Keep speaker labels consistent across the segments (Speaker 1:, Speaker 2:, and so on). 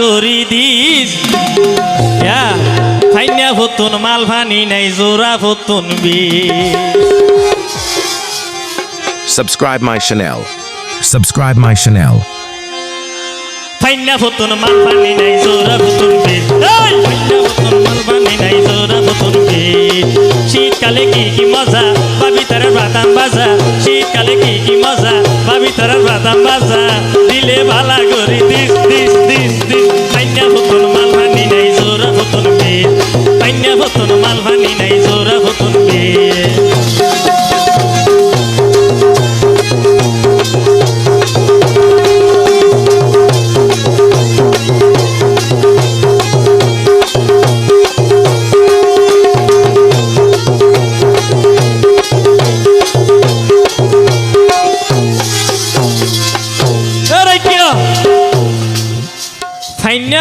Speaker 1: গরি দিস। ফাইনা ফতুন মাল ভানি নাই জোরা ফতুন বি
Speaker 2: Subscribe my channel. Subscribe my channel.
Speaker 1: ফাইনা ফতুন মাল ভানি নাই জোরা ফতুন বি ফাইনা ফতুন মাল ভানি নাই জোরা ফতুন বি শীতকালে কি কি মজা ভাবি তার বাদাম বাজা তার বাদাম বাজা দিলে ভালা করি, দিস দিস দিস দিস। পাইনা ফতুন মাল ভানি নাই জোরা ফতুন বি পাইনা ফতুন মাল ভানি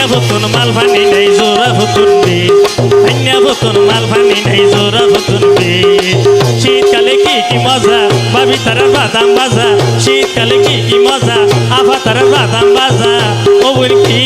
Speaker 1: ফাইন্যা ফতুন মাল ফানি নাই জোরা ফতুন বে। ফাইন্যা ফতুন মাল ফানি নাই জোরা ফতুন বে। শীতকালে কি কি মজা, ভাবি তার বাদাম বাজা শীতকালে কি কি মজা আফা তার বাদাম বাজা ওবুর কি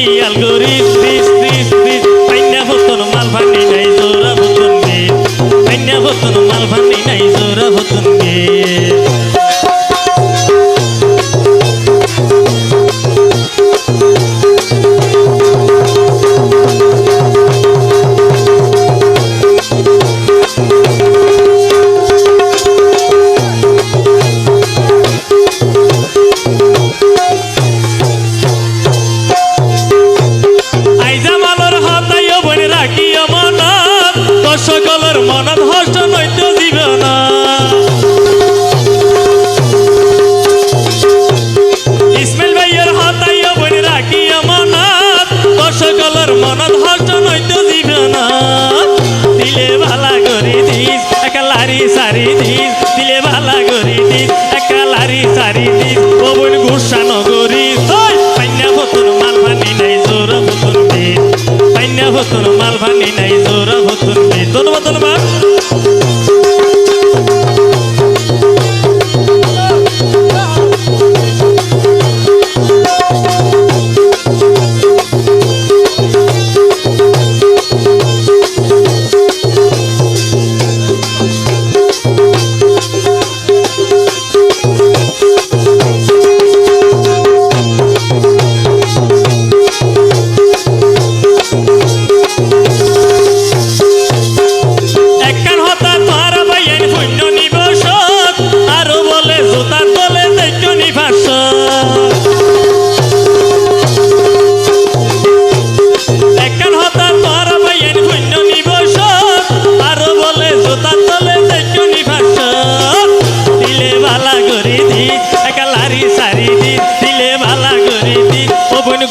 Speaker 1: দিস দিলে ভালা করি দিস একা লাৰি চাৰি দিস পবন গুসা নগরী পাইনা ফতুন মাল ভানি নাই, জোর ফতুন দে পাইনা ফতুন মাল ভানি নাই, জোর ফতুন দে ধন্যবাদ ধন্যবাদ।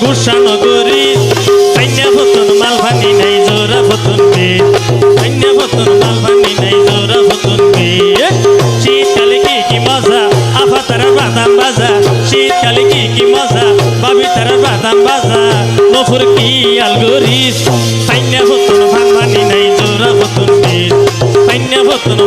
Speaker 1: কুশানগরী। কন্যা ভতন মালভানি নাই জোরা ভতন বে। কন্যা বতন মালভানি নাই জোরা ভতন বে। শীতকালে কি কি মজা আফা তারা বাদাম বাজা শীতকালে কি কি মজা বাবি তারা বাদাম বাজা নফুর কি আলগরিস কন্যা ভতন ভাঙভানি নাই জোরা ভতন বে। কন্যা বতন